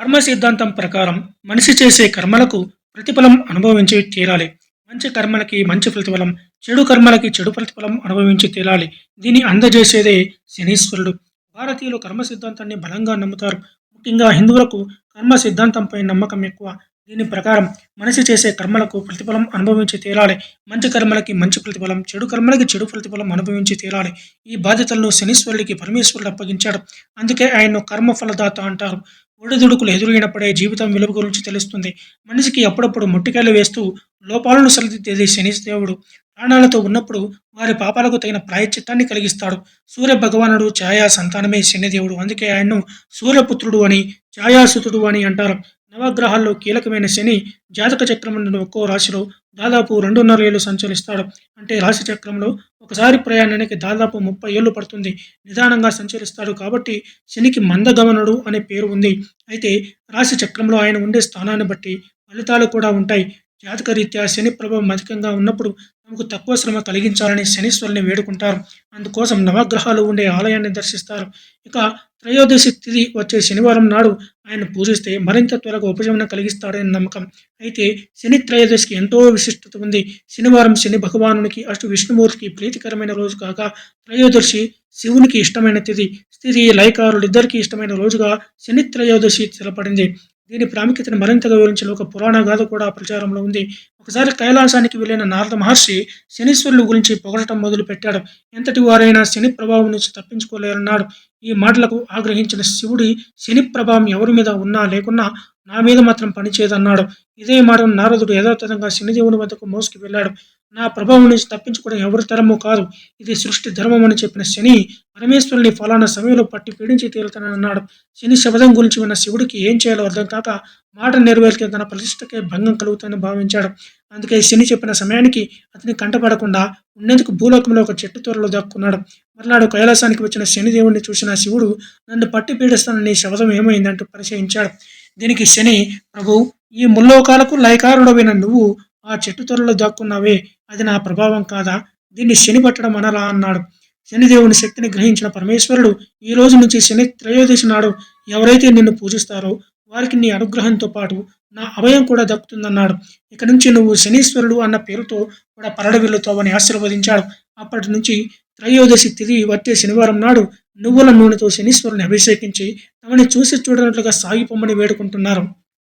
కర్మ సిద్ధాంతం ప్రకారం మనిషి చేసే కర్మలకు ప్రతిఫలం అనుభవించి తీరాలి. మంచి కర్మలకి మంచి ప్రతిఫలం చెడు కర్మలకి చెడు ప్రతిఫలం అనుభవించి తీరాలి. దీన్ని అందజేసేదే శనీశ్వరుడు. భారతీయులు కర్మ సిద్ధాంతాన్ని బలంగా నమ్ముతారు. ముఖ్యంగా హిందువులకు కర్మ సిద్ధాంతంపై నమ్మకం ఎక్కువ. దీని ప్రకారం మనిషి చేసే కర్మలకు ప్రతిఫలం అనుభవించి తీరాలి మంచి కర్మలకి మంచి ప్రతిఫలం చెడు కర్మలకి చెడు ప్రతిఫలం అనుభవించి తీరాలి ఈ బాధ్యతలను శనీశ్వరుడికి పరమేశ్వరుడు అప్పగించాడు. అందుకే ఆయన్ను కర్మ ఫలదాత అంటారు. ఒడిదుడుకులు ఎదురైనప్పుడే జీవితం విలువ గురించి తెలుస్తుంది. మనిషికి అప్పుడప్పుడు ముట్టికాయలు వేస్తూ లోపాలను సరిదిద్దేది శని దేవుడు ప్రాణాలతో ఉన్నప్పుడు వారి పాపాలకు తగిన ప్రాయశ్చిత్తాన్ని కలిగిస్తాడు. సూర్య భగవానుడు ఛాయా సంతానమే శనిదేవుడు. అందుకే ఆయన్ను సూర్యపుత్రుడు అని ఛాయాసుతుడు అని అంటారు. నవగ్రహాల్లో కీలకమైన శని జాతక చక్రం నుండి ఒక్కో రాశిలో దాదాపు రెండున్నర ఏళ్ళు సంచరిస్తాడు. అంటే రాశి చక్రంలో ఒకసారి ప్రయాణానికి దాదాపు ముప్పై ఏళ్ళు పడుతుంది. నిదానంగా సంచరిస్తాడు కాబట్టి శనికి మందగమనుడు అనే పేరు ఉంది. అయితే రాశి చక్రంలో ఆయన ఉండే స్థానాన్ని బట్టి ఫలితాలు కూడా ఉంటాయి. జాతకరీత్యా శని ప్రభావం అధికంగా ఉన్నప్పుడు తమకు తక్కువ శ్రమ కలిగించాలని శనీశ్వరుని వేడుకుంటారు. అందుకోసం నవగ్రహాలు ఉండే ఆలయాన్ని దర్శిస్తారు. ఇక త్రయోదశి తిథి వచ్చే శనివారం నాడు ఆయన పూజిస్తే మరింత త్వరగా ఉపశమనం కలిగిస్తాడని నమ్మకం. అయితే శని త్రయోదశికి ఎంతో విశిష్టత ఉంది. శనివారం శని భగవానునికి అటు విష్ణుమూర్తికి ప్రీతికరమైన రోజు కాక త్రయోదశి శివునికి ఇష్టమైన తిథి. స్థితి లయకారులిద్దరికీ ఇష్టమైన రోజుగా శని త్రయోదశి తెలపడింది. దీని ప్రాముఖ్యతను మరింతగా వివరించిన ఒక పురాణ గాథ కూడా ప్రచారంలో ఉంది. ఒకసారి కైలాసానికి వెళ్ళిన నారద మహర్షి శనీశ్వరుల గురించి పొగడటం మొదలు పెట్టాడు ఎంతటి వారైనా శని ప్రభావం నుంచి తప్పించుకోలేరన్నాడు. ఈ మాటలకు ఆగ్రహించిన శివుడి శని ప్రభావం ఎవరి మీద ఉన్నా లేకున్నా నా మీద మాత్రం పనిచేయదన్నాడు. ఇదే మాట నారదుడు యథాతథంగా శనిదేవుని వద్దకు మోసుకు వెళ్ళాడు. నా ప్రభావం నుంచి తప్పించుకోవడం ఎవరి తరము కాదు. ఇది సృష్టి ధర్మం అని చెప్పిన శని పరమేశ్వరుని ఫలానా సమయంలో పట్టి పీడించి తీరుతానని అన్నాడు. శని శబదం గురించి విన్న శివుడికి ఏం చేయాలో అర్థం కాక మాట నెరవేర్చే తన ప్రతిష్టకే భంగం కలుగుతుందని భావించాడు. అందుకే శని చెప్పిన సమయానికి అతని కంటపడకుండా ఉండేందుకు భూలోకంలో ఒక చెట్టు త్వరలో దాక్కున్నాడు. మర్నాడు కైలాసానికి వచ్చిన శనిదేవుడిని చూసిన శివుడు నన్ను పట్టి పీడిస్తానని శబదం ఏమైందంటూ పరిచయించాడు దీనికి శని ప్రభు ఈ ముల్లోకాలకు లయకారుడవైన నువ్వు ఆ చెట్టు త్వరలో దాక్కున్నావే. అది నా ప్రభావం కాదా? దీన్ని శని పట్టడం అనరా అన్నాడు. శనిదేవుని శక్తిని గ్రహించిన పరమేశ్వరుడు ఈ రోజు నుంచి శని త్రయోదశి నాడు ఎవరైతే నిన్ను పూజిస్తారో వారికి నీ అనుగ్రహంతో పాటు నా అభయం కూడా దక్కుతుందన్నాడు. ఇక నుంచి నువ్వు శనీశ్వరుడు అన్న పేరుతో కూడా పరడవిల్లుతావని ఆశీర్వదించాడు. అప్పటి నుంచి త్రయోదశి తిది వచ్చే శనివారం నాడు నువ్వుల నూనెతో శనీశ్వరుని అభిషేకించి తమని చూసి చూడనట్లుగా సాగిపోమని వేడుకుంటున్నారు.